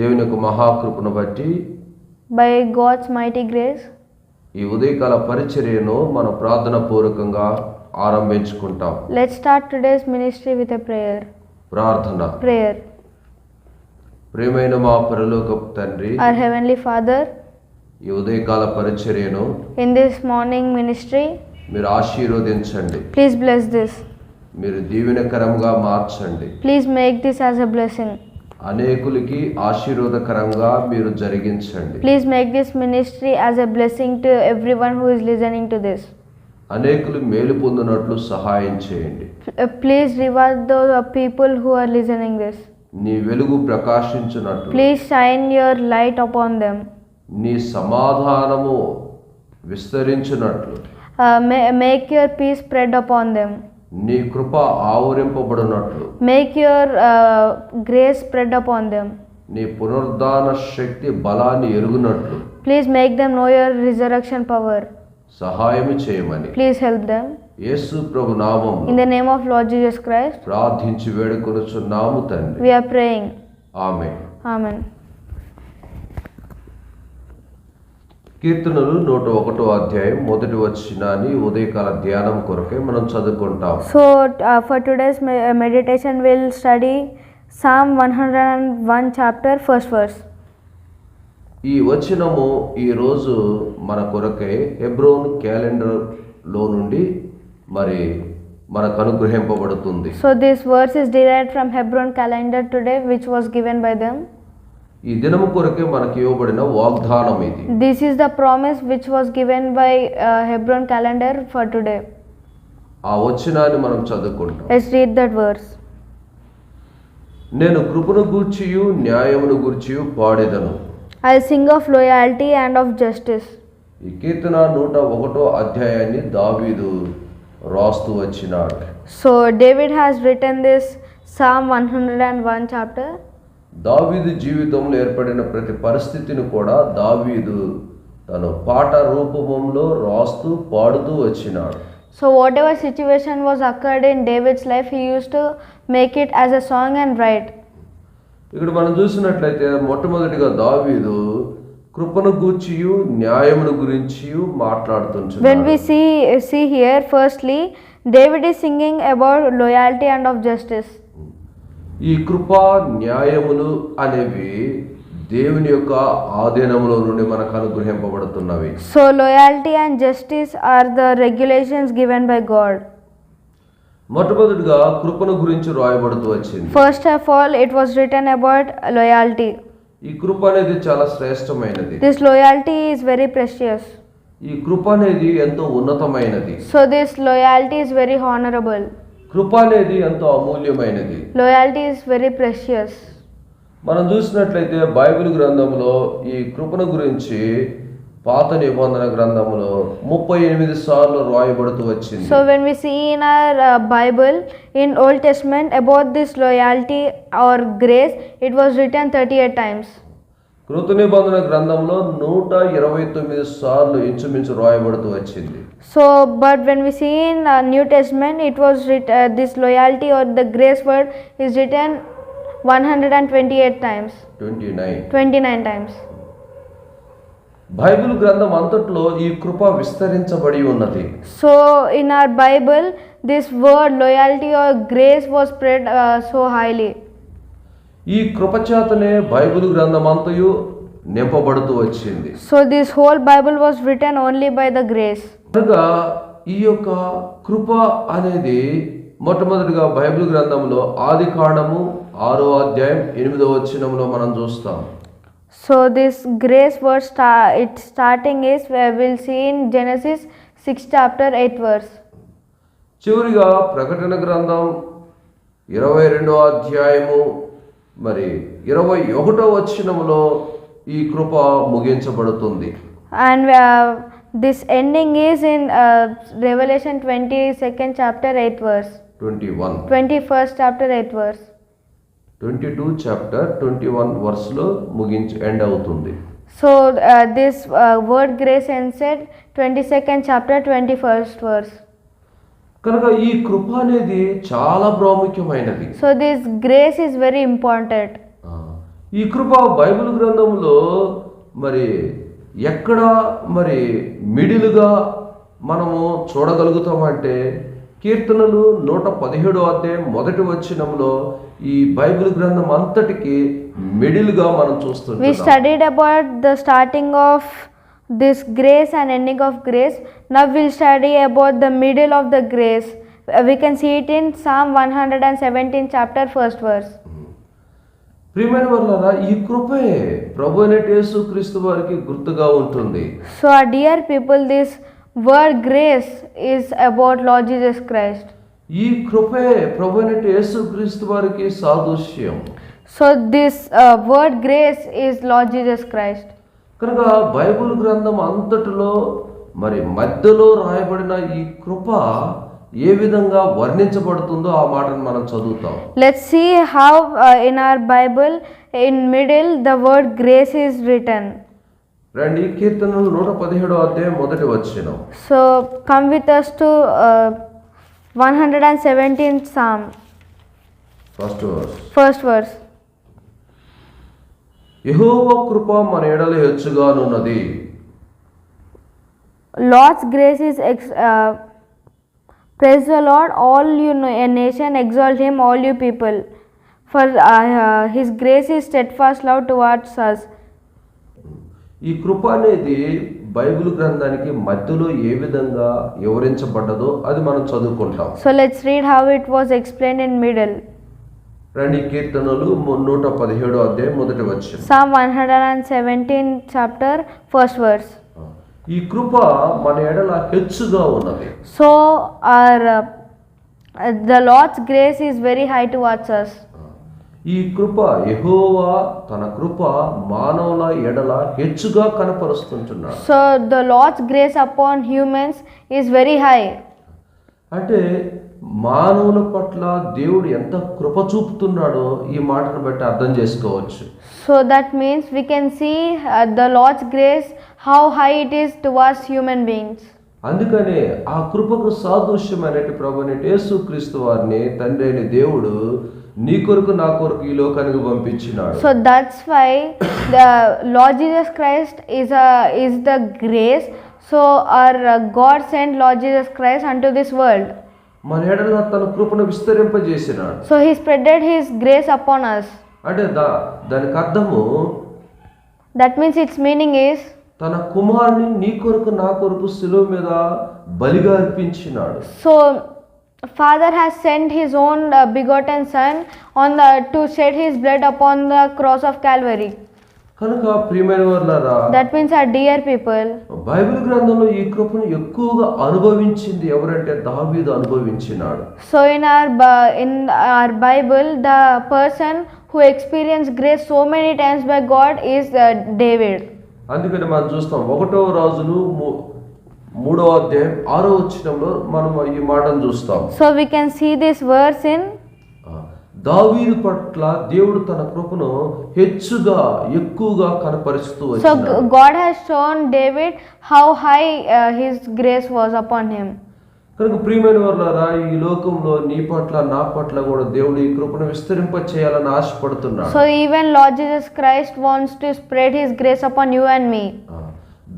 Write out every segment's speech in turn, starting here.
దేవుని యొక్క మహాకృపను బట్టి బై గాడ్స్ మైటీ గ్రేస్ ఈ ఉదయకాల పరిచర్యను మన ప్రార్థన పూర్వకంగా ఆరంభించుకుంటాం. Let start today's ministry with prayer ప్రార్థన. ప్రేయర్ ప్రేమైన మా పరలోక తండ్రి ఆర్ హెవెన్లీ ఫాదర్ ఈ ఉదయకాల పరిచర్యను ఇన్ దిస్ మార్నింగ్ మినిస్ట్రీ మీరు ఆశీర్వదించండి. ప్లీజ్ బ్లెస్ దిస్ మీరు దీవెనకరంగా మార్చండి. Please make this as a blessing అనేకులకి ఆశీర్వాదకరంగా మీరు జరిగించండి Please make this ministry as a blessing to everyone who is listening to this. అనేకులు మేలు పొందినట్లు సహాయం చేయండి Uh, Please reward those uh, people who are listening this. నీ వెలుగు ప్రకాశించినట్లు Please shine your light upon them. నీ సమాధానము విస్తరించినట్లు Uh, make your peace spread upon them. నీ కృప ఆవరింపబడినట్లు. Make your grace spread upon them నీ పునరుద్ధాన శక్తి బలాన్ని ఎరుగునట్లు. Please make them know your reservation power సహాయం చేయమని. ప్లీజ్ హెల్ప్ దెమ్ యేసు ప్రభు నామం in the name of Lord Jesus Christ ప్రార్థించి వేడుకొనుచున్నాము తండ్రి. వి ఆర్ ప్రేయింగ్ ఆమేన్ ఆమేన్ కీర్తనలు నూట ఒకటో అధ్యాయం మొదటి వచ్చినాన్ని ఉదయకాల ధ్యానం కొరకే మనం చదువుకుంటాం. So for today's meditation will study psalm one hundred and one chapter first verse ఈ వచ్చినము ఈ రోజు మన కొరకే ఎబ్రోన్ క్యాలెండర్లో నుండి మరి మనకు అనుగ్రహింపబడుతుంది. So this verse is derived from Hebron calendar today which was given by them ఈ దినము కొరకే మనకి ఇవ్వబడిన వాగ్దానం ఇది This is the promise which was given by uh, Hebron calendar for today. ఆ వచనాన్ని మనం చదువుకుంటాం Let's read that verse. నేను కృపను గూర్చియు న్యాయమును గూర్చియు పాడేదను I'll sing of loyalty and of justice. ఈ కీర్తన నూట ఒకటో అధ్యాయాన్ని దావీదు రాస్తూ వచ్చినాడు So, David has written this Psalm 101 chapter. దావీదు జీవితంలో ఏర్పడిన ప్రతి పరిస్థితిని కూడా దావీదు తను పాట రూపంలో రాస్తూ పాడుతూ వచ్చినాడు So, whatever situation was occurred in David's life, he used to make it as a song and write. ఇక్కడ మనం చూసినట్లయితే మొట్టమొదటిగా దావీదు కృపను గూర్చియు న్యాయమును గురించి When we మాట్లాడుతుంటున్నాడు see see here, firstly, David is singing about loyalty and of justice. ఈ కృపా న్యాయములు అనేవి దేవుని యొక్క ఆధీనములో నుండి మనకు అనుగ్రహింపబడుతున్నవి. So loyalty and justice are the regulations given by God మొట్టమొదటిగా కృపను గురించి రాయబడుతూ వచ్చింది. First of all it was written about loyalty ఈ కృప అనేది చాలా శ్రేష్టమైనది. This loyalty is very precious ఈ కృప అనేది ఎంతో ఉన్నతమైనది. So this loyalty is very honourable కృప అనేది ఎంతో అమూల్యమైనది. లోయాలిటీ ఇస్ వెరీ ప్రెషియస్ మనం చూసినట్లయితే బైబిల్ గ్రంథంలో ఈ కృపను గురించి పాత నిబంధన గ్రంథంలో ముప్పై ఎనిమిది సార్లు రాయబడుతూ వచ్చింది. So when we see in our Bible in Old Testament about this loyalty or grace it was written thirty eight times కృత నిబంధన గ్రంథంలో నూట ఇరవై తొమ్మిది సార్లు ఇంచుమించు రాయబడుతూ వచ్చింది So, but when we see in uh, New Testament, it was writ- uh, this loyalty or the grace word is written 128 times, twenty nine 29 times. Bible గ్రంథం అంతట్లో ఈ కృప విస్తరించబడి ఉన్నది So, in our Bible, this word loyalty or grace was spread uh, so highly. ఈ కృపచేతనే Bible గ్రంథం అంతయు నింపబడుతూ వచ్చింది. So this whole Bible was written only by the grace కనుక ఈ యొక్క కృప అనేది మొట్టమొదటిగా బైబిల్ గ్రంథంలో ఆది కాండము ఆరో అధ్యాయం ఎనిమిదో వచ్చినంలో మనం చూస్తాం. So this grace word sta it starting is will seen Genesis six chapter eight verse చివరిగా ప్రకటన గ్రంథం ఇరవై రెండో అధ్యాయము మరి ఇరవై ఒకటో వచ్చినములో ఈ కృప ముగించబడుతుంది. And this ending is in revolution twenty second chapter eighth verse twenty one twenty first chapter eighth verse twenty two chapter twenty one వర్స్లో ముగించి ఎండ్ అవుతుంది. So this word grace ended twenty second chapter twenty first verse కనుక ఈ కృప అనేది చాలా ప్రాముఖ్యమైనది this grace is very important. ఆ, ఈ కృప బైబిల్ గ్రంథంలో మరి ఎక్కడ మరి మిడిలుగా మనము చూడగలుగుతామంటే కీర్తనలు నూట పదిహేడో అధ్యాయం మొదటి వచనంలో ఈ బైబిల్ గ్రంథం అంతటికి మిడిల్గా మనం We చూస్తుంటాం studied about the starting of this grace and ending of grace. Now we'll study about the middle of the grace. Uh, We can see it in Psalm 117, chapter, first verse. ప్రియమైన వాళ్ళారా ఈ కృపే ప్రభు యేసు క్రీస్తు వారికి గుర్తుగా ఉంటుంది So, our dear people, this word grace is about Lord Jesus Christ. ఈ కృపే ప్రభు యేసు క్రీస్తు వారికి సాదృశ్యం So, this uh, word grace is Lord Jesus Christ. కనుక బైబుల్ గ్రంథం అంతటిలో మరి మధ్యలో రాయబడిన ఈ కృప ఏ విధంగా వర్ణించబడుతుందో ఆ మాటను మనం చదువుతాం. Let see how in our Bible in middle the word grace is return రండి కీర్తన నూట పదిహేడు అధ్యాయం మొదటి వచ్చిన so come with us to one hundred and seventeen psalm first verse యెహోవ కృప మన ఎడల హెచ్చుగానున్నది Lord's grace is ex- uh, praise the Lord, all you know, a nation, exalt him, all you people. For uh, uh, his grace is steadfast love towards us. ఈ కృప అనేది Bible గ్రంథానికి మధ్యలో ఏ విధంగా వివరించబడ్డదో అది మనం చదువుకుంటాం So let's read how it was explained in middle. రండి కీర్తనలు నూట పదిహేడు అధ్యాయం మొదటి వచ్చి psalm one hundred and seventeen chapter first verse so our the lord's grace is very watch us ఈ తన కృప హెచ్చుగా కనపరుస్తుంటున్నాడు. So the lord's grace upon humans is very high అంటే మానవుల పట్ల దేవుడు ఎంత కృప చూపుతున్నాడో ఈ మాటను బట్టి అర్థం చేసుకోవచ్చు. So that means we can see the large grace how high it is towards human beings అందుకనే ఆ కృపకు సాదృశ్యం ప్రభు ప్రభుని యేసు క్రీస్తు వారిని తండ్రి అయిన దేవుడు నీ కొరకు నా కొరకు ఈ లోకానికి పంపించినాడు. So that's why the lord Jesus Christ is is the grace so our God send lord Jesus Christ అంటూ దిస్ వరల్డ్ మన ఎడల తన కృపను విస్తరింపజేసినాడు So He spreaded His grace upon us. అంటే దా దానికి అర్థము That means its meaning is తన కుమారుని నీ కొరకు నా కొరకు శిలువ మీద బలిగా అర్పించినాడు so Father has sent His own uh, begotten Son on the to shed His blood upon the cross of Calvary. కనుక ప్రియమైన వాళ్ళారా That means our dear people. Bible గ్రంథంలో ఈ కృపను ఎక్కువగా అనుభవించింది ఎవరంటే దావీదు అనుభవించినాడు our Bi- in our Bible, the person who experienced grace so many times by God is uh, David. అందుకని మనం చూస్తాం ఒకటో రాజులు మూడో అధ్యాయం ఆరో వచ్చినంలో మనం ఈ మాటను చూస్తాం we can see this verse in ఆ, దావీదు పట్ల దేవుడు తన కృపను హెచ్చుగా ఎక్కువగా కనపరుస్తూ so God has shown David how high his grace was upon him కనుక ప్రియమైన వారులారా ఈ లోకంలో నీ పట్ల నా పట్ల కూడా దేవుడు ఈ కృపను విస్తరింప చేయాలని ఆశపడుతున్నాడు. So even lord Christ wants to spread his grace upon you and me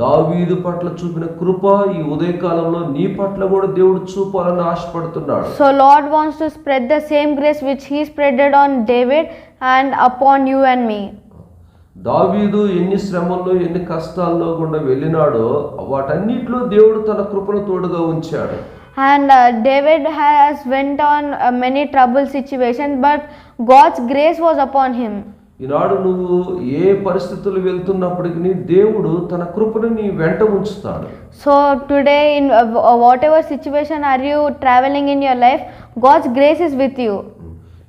దావీదు పట్ల చూపిన కృప ఈ ఉదయ కాలంలో నీ పట్ల కూడా దేవుడు చూపాలని ఆశపడుతున్నాడు. So lord wants to spread the same grace which he spreaded on David and upon you and me దావీదు ఎన్ని శ్రమల్లో ఎన్ని కష్టాల్లో కూడా వెళ్ళినాడో వాటన్నిటిలో దేవుడు తన కృపను తోడుగా ఉంచాడు. And David has went on many trouble situation but God's grace was upon him ఈనాడు నువ్వు ఏ పరిస్థితులు వెళ్తున్నప్పటికీ దేవుడు తన కృపను నీ వెంట ఉంచుతాడు. So today in whatever situation are you travelling in your life God's grace is with you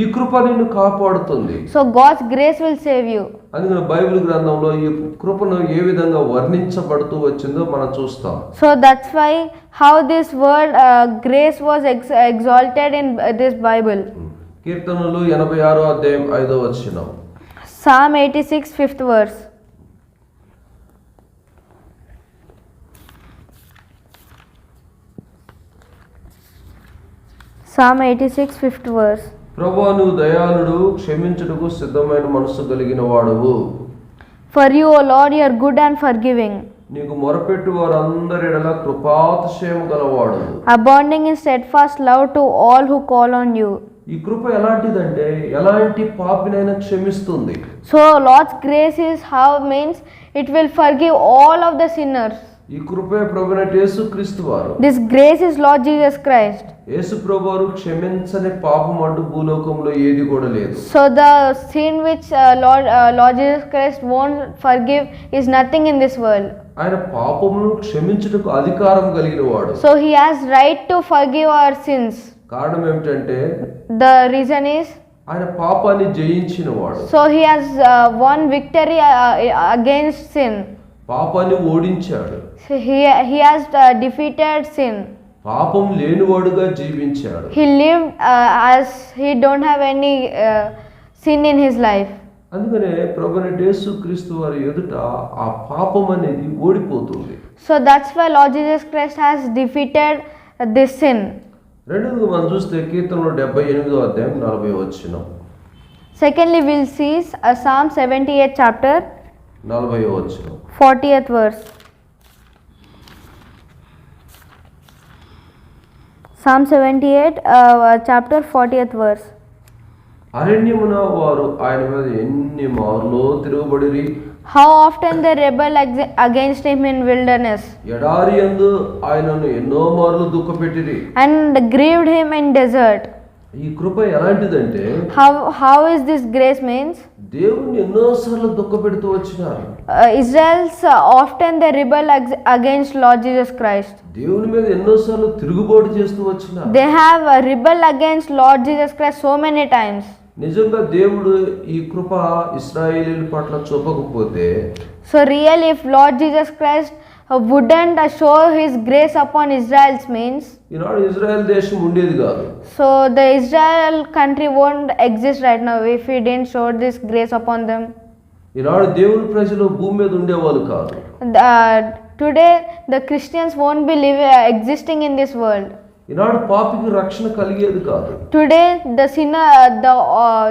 ఈ కృప నిన్ను కాపాడుతుంది. So God's grace will save you అందుకని బైబిల్ గ్రంథంలో ఈ కృపను ఏ విధంగా వర్ణించబడుతూ వచ్చిందో మనం చూస్తాం. So that's why how this word grace was exalted in this Bible కీర్తనలు ఎనభై ఆరో అధ్యాయం ఐదో వచ్చినాం Psalm 86, fifth verse. Psalm 86, fifth verse. ప్రభు నువ్వు దయాళుడు క్షమించుటకు సిద్ధమైన మనసు కలిగిన వాడువు For you, O Lord, you are good and forgiving, నీకు మొరపెట్టు వారందరి ఎడల కృపాతిశయము గలవాడు abounding in steadfast love to all who call on you. ఈ కృప ఎలాంటిదంటే ఎలాంటి పాపినైనా క్షమిస్తుంది So, Lord's grace is how means it will forgive all of the sinners. ఈ కృపే ప్రభునైన యేసుక్రీస్తు వారు This grace is Lord Jesus Christ. యేసు ప్రభు వారు క్షమించని పాపం అంటూ భూలోకంలో ఏది కూడా లేదు So, the sin which uh, Lord, uh, Lord Jesus Christ won't forgive is nothing in this world. ఆయన పాపమును క్షమించుటకు అధికారం కలిగిన వాడు So, He has right to forgive our sins. కారణం ఏమిటంటే The reason is ఆయన పాపాన్ని జయించిన వాడు so He has uh, won victory uh, against sin. పాపాన్ని ఓడించాడు So he, he has uh, defeated sin. పాపం లేనివాడుగా జీవించాడు He lived uh, as he don't have any uh, sin in his life. అందుకనే ప్రభుని యేసు క్రీస్తు వారి ఎదుట ఆ పాపం అనేది ఓడిపోతుంది So that's why Lord Jesus Christ has defeated uh, this రెండోది మనం చూస్తే కీర్తనలో డెబ్బై ఎనిమిదో అధ్యాయం నలభై వచ్చిన Secondly, we'll see uh, Psalm 78 chapter నలభై వచ్చిన 40th verse. Psalm 78 uh, chapter 40th verse. అరణ్యమున వారు ఆయన మీద ఎన్ని మారులో తిరుగుబడిరి How often they rebel ex- against him in wilderness ఎడారి యందు ఆయనను ఎన్నో మార్లు దుఃఖపెట్టిరి and grieved him in desert. ఈ కృప ఎలాంటిదంటే How how is this grace means? దేవుణ్ణి ఎన్నోసార్లు దుఃఖపెడుతూ Uh, uh, often they rebel ex- against Lord Jesus Christ. దేవుని మీద ఎన్నోసార్లు తిరుగుబాటు చేస్తూ They have uh, rebelled against Lord Jesus Christ so many times. నిజంగా దేవుడు ఈ కృప ఇస్రాయేలీల పట్ల చూపకపోతే So really, if Lord Jesus Christ uh, wouldn't uh, show His grace upon Israel's means, ఈనాడు ఇజ్రాయెల్ దేశం ఉండేది కాదు so the Israel country won't exist right now if He didn't show this grace upon them. ఈనాడు దేవుని ప్రజలు భూమి మీద ఉండేవాళ్ళు కాదు Uh, today, the Christians won't be living, uh, existing in this world. ఈనాడు పాపికి రక్షణ కలిగేది కాదు Today, the sinner, the uh,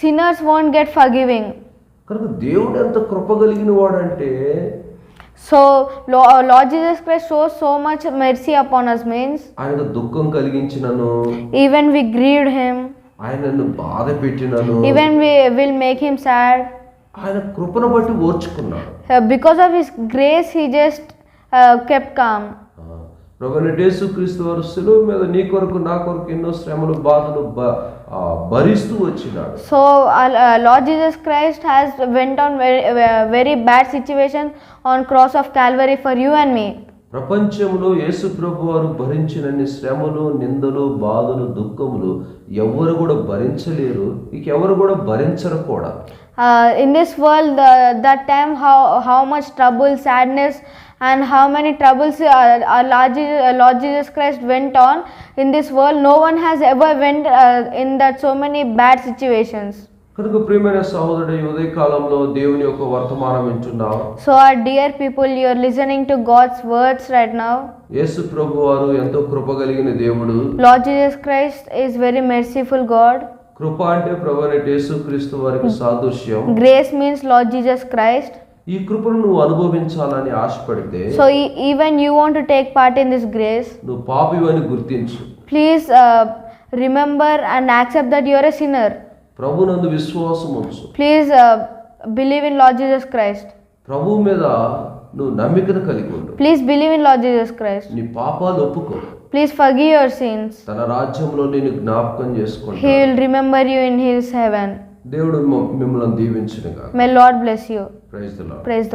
sinners won't get forgiving. కనుక దేవుడు ఎంత కృప కలిగిన వాడంటే uh, Lord Jesus Christ shows so much mercy upon us. Means ఆయనకు దుఃఖం కలిగించినను even we grieved Him, ఆయనను బాధ పెట్టినను even we will make Him sad. ఆయన కృపను బట్టి ఓర్చుకున్నాడు Uh, because of His grace, He just uh, kept calm. ప్రభుని డేసు క్రీస్తు వారు సెలవు మీద నీ కొరకు నా కొరకు ఎన్నో శ్రమలు బాధలు భరిస్తూ వచ్చినాడు. So lord Jesus Christ has went on very bad situation on cross of Calvary for you and me ప్రపంచంలో యేసు ప్రభు వారు భరించినన్ని శ్రమలు నిందలు బాధలు దుఃఖములు ఎవరు కూడా భరించలేరు. ఇక ఎవరు కూడా భరించరు కూడా. In this world that time how how much trouble sadness and how many troubles uh, our Lord, Jesus, uh, Lord Jesus Christ went on in this world. No one has ever went uh, in that so many bad situations. కనుక ప్రియమైన సహోదరుడు ఉదయ కాలంలో దేవుని యొక్క వర్తమానం వింటున్నావు So, our dear people, you are listening to God's words right now. యేసు ప్రభు వారు ఎంతో కృప కలిగిన దేవుడు Lord Jesus Christ is very merciful God. కృప అంటే ప్రభు యేసు క్రీస్తు వారికి సాదృశ్యం Grace means Lord Jesus Christ. ఈ కృపను నువ్వు అనుభవించాలని ఆశపడితే e- even you want to take part in this grace, నువ్వు పాపివని గుర్తించు please uh, remember and accept that you are a sinner. ప్రభునందు విశ్వాసం ఉంచు Please uh, believe in Lord Jesus Christ. ప్రభు మీద నువ్వు నమ్మికను కలిగి ఉండు Please believe in Lord Jesus Christ. నీ పాపాలు ఒప్పుకో Please forgive your sins. తన రాజ్యంలో నేను జ్ఞాపకం He చేసుకుంటా will remember you in His heaven. దేవుడు మ- మిమ్మల్ని దీవించునుగా May Lord bless you. Praise the